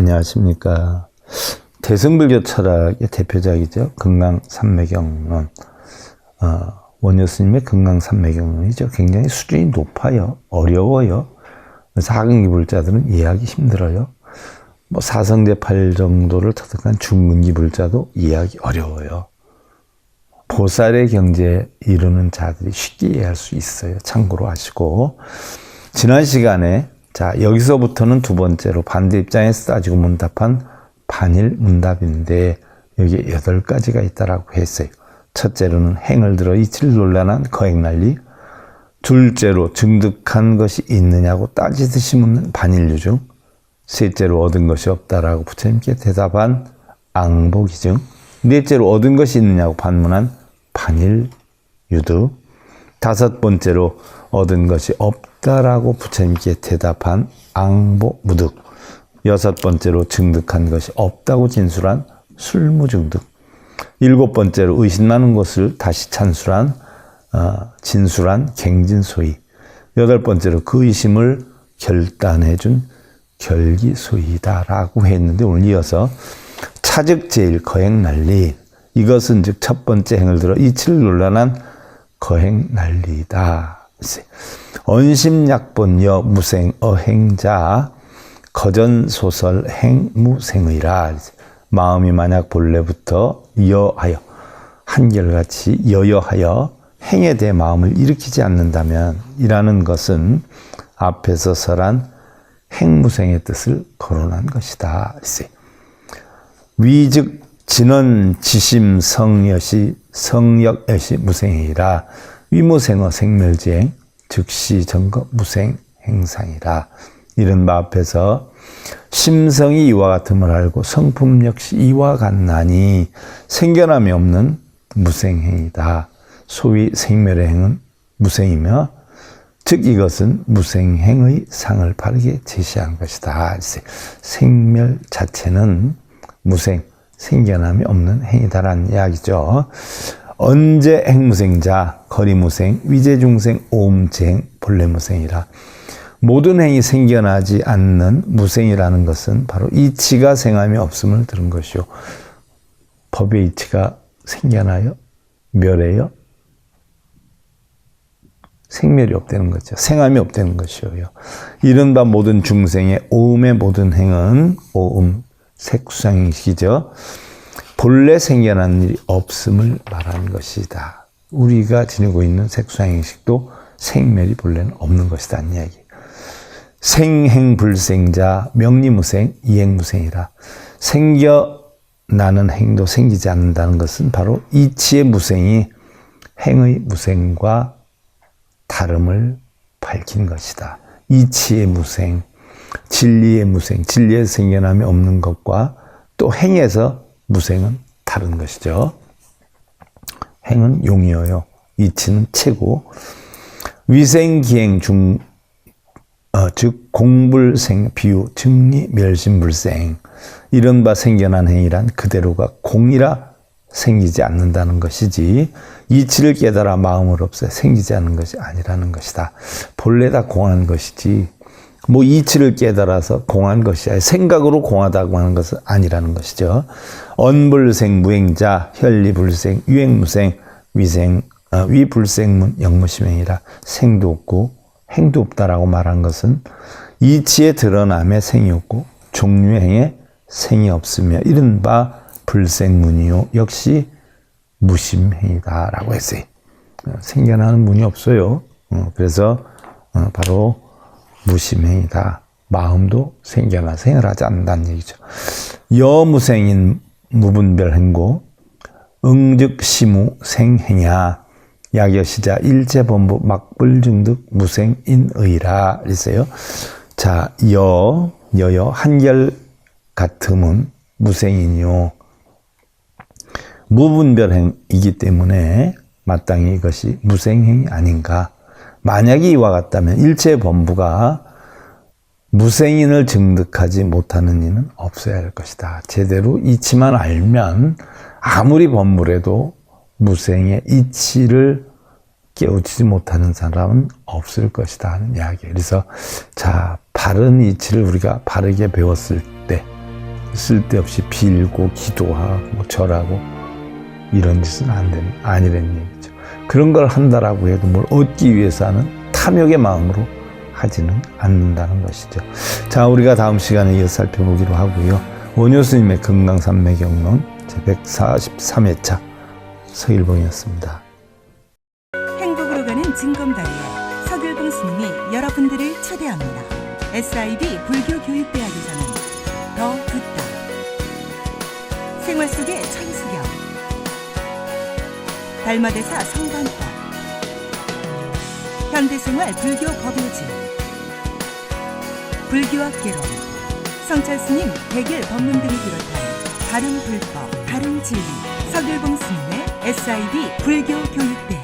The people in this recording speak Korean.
안녕하십니까. 대승불교 철학의 대표작이죠. 금강산매경론. 어, 원효 스님의 금강산매경론이죠. 굉장히 수준이 높아요. 어려워요. 그래서 하근기불자들은 이해하기 힘들어요. 뭐 사성대팔 정도를 터득한 중근기불자도 이해하기 어려워요. 보살의 경지에 이르는 자들이 쉽게 이해할 수 있어요. 참고로 하시고. 지난 시간에 자, 여기서부터는 두 번째로 반대 입장에서 따지고 문답한 반일 문답인데 여기에 여덟 가지가 있다라고 했어요. 첫째로는 행을 들어 이치를 논란한 거행난리. 둘째로 증득한 것이 있느냐고 따지듯이 묻는 반일유증. 셋째로 얻은 것이 없다라고 부처님께 대답한 앙보기증. 넷째로 얻은 것이 있느냐고 반문한 반일유득. 다섯 번째로 얻은 것이 없다라고 부처님께 대답한 앙보 무득. 여섯 번째로 증득한 것이 없다고 진술한 술무증득. 일곱 번째로 의심나는 것을 다시 찬술한 어, 진술한 갱진소위. 여덟 번째로 그 의심을 결단해준 결기소이다라고 했는데 오늘 이어서 차즉 제일 거행 난리 이것은 즉 첫 번째 행을 들어 이치를 논란한 거행 난리다. 언심약본여 무생 어행자 거전소설 행무생의라 마음이 만약 본래부터 여하여 한결같이 여여하여 행에 대해 마음을 일으키지 않는다면 이라는 것은 앞에서 설한 행무생의 뜻을 거론한 것이다. 위즉 진원 지심 성여시 성역여시 무생이라 위무생어 생멸지행 즉시 전거 무생 행상이라 이런 바 앞에서 심성이 이와 같음을 알고 성품 역시 이와 같나니 생겨남이 없는 무생행이다. 소위 생멸의 행은 무생이며 즉 이것은 무생행의 상을 바르게 제시한 것이다. 생멸 자체는 무생, 생겨남이 없는 행위다라는 이야기죠. 언제 행무생자, 거리무생, 위제중생, 오음쟁, 본래무생이라. 모든 행이 생겨나지 않는 무생이라는 것은 바로 이치가 생함이 없음을 들은 것이요. 법의 이치가 생겨나요? 멸해요? 생멸이 없다는 거죠. 생함이 없다는 것이요. 이른바 모든 중생의 오음의 모든 행은 오음, 색수상행식이죠. 본래 생겨난 일이 없음을 말하는 것이다. 우리가 지니고 있는 색수상행식도 생멸이 본래는 없는 것이다. 이야기. 생행불생자 명리무생 이행무생이라 생겨나는 행도 생기지 않는다는 것은 바로 이치의 무생이 행의 무생과 다름을 밝힌 것이다. 이치의 무생, 진리의 무생, 진리에 생겨남이 없는 것과 또 행에서 무생은 다른 것이죠. 행은 용이어요. 이치는 체고 위생기행 중 어, 즉 공불생 비유 증리 멸신불생 이런 바 생겨난 행위란 그대로가 공이라 생기지 않는다는 것이지 이치를 깨달아 마음을 없애 생기지 않는 것이 아니라는 것이다. 본래 다 공한 것이지 뭐 이치를 깨달아서 공한 것이 아니 생각으로 공하다고 하는 것은 아니라는 것이죠. 언불생 무행자 현리불생 유행무생 위생 어, 위불생문 영무심행이라 생도 없고 행도 없다라고 말한 것은 이치에 드러남에 생이 없고 종류의 행에 생이 없으며 이른바 불생문이요 역시 무심행이다라고 했어요. 어, 생겨나는 문이 없어요. 어, 그래서 바로 무심행이다. 마음도 생겨나 생을 하지 않는다는 얘기죠. 여무생인 무분별 행고 응즉 시무 생행야 야겨시자 일제본부 막불중득 무생인의라 있어요. 자, 여, 여여 한결 같음은 무생이요. 무분별행이기 때문에 마땅히 이것이 무생행이 아닌가. 만약에 이와 같다면 일체본부가 무생인을 증득하지 못하는 이는 없어야 할 것이다. 제대로 이치만 알면 아무리 법물에도 무생의 이치를 깨우치지 못하는 사람은 없을 것이다 하는 이야기. 그래서 자 바른 이치를 우리가 바르게 배웠을 때 쓸데없이 빌고 기도하고 절하고 이런 짓은 안 되는 아니라는 얘기죠. 그런 걸 한다라고 해도 뭘 얻기 위해서 하는 탐욕의 마음으로 하지는 않는다는 것이죠. 자, 우리가 다음 시간에 이어 살펴보기로 하고요. 원효 스님의 금강산매경론 제143회차 서일봉이었습니다. 행복으로 가는 증검다리에 서글봉 스님이 여러분들을 초대합니다. SIB 불교교육대학에서는 더 듣다. 생활 속의 천수경. 달마대사 성관법. 현대생활 불교 법요지. 불교학 개론. 성찰 스님 백일 법문 등을 비롯한 다른 불법, 다른 진리. 서글봉 스님의 SIB 불교 교육대학.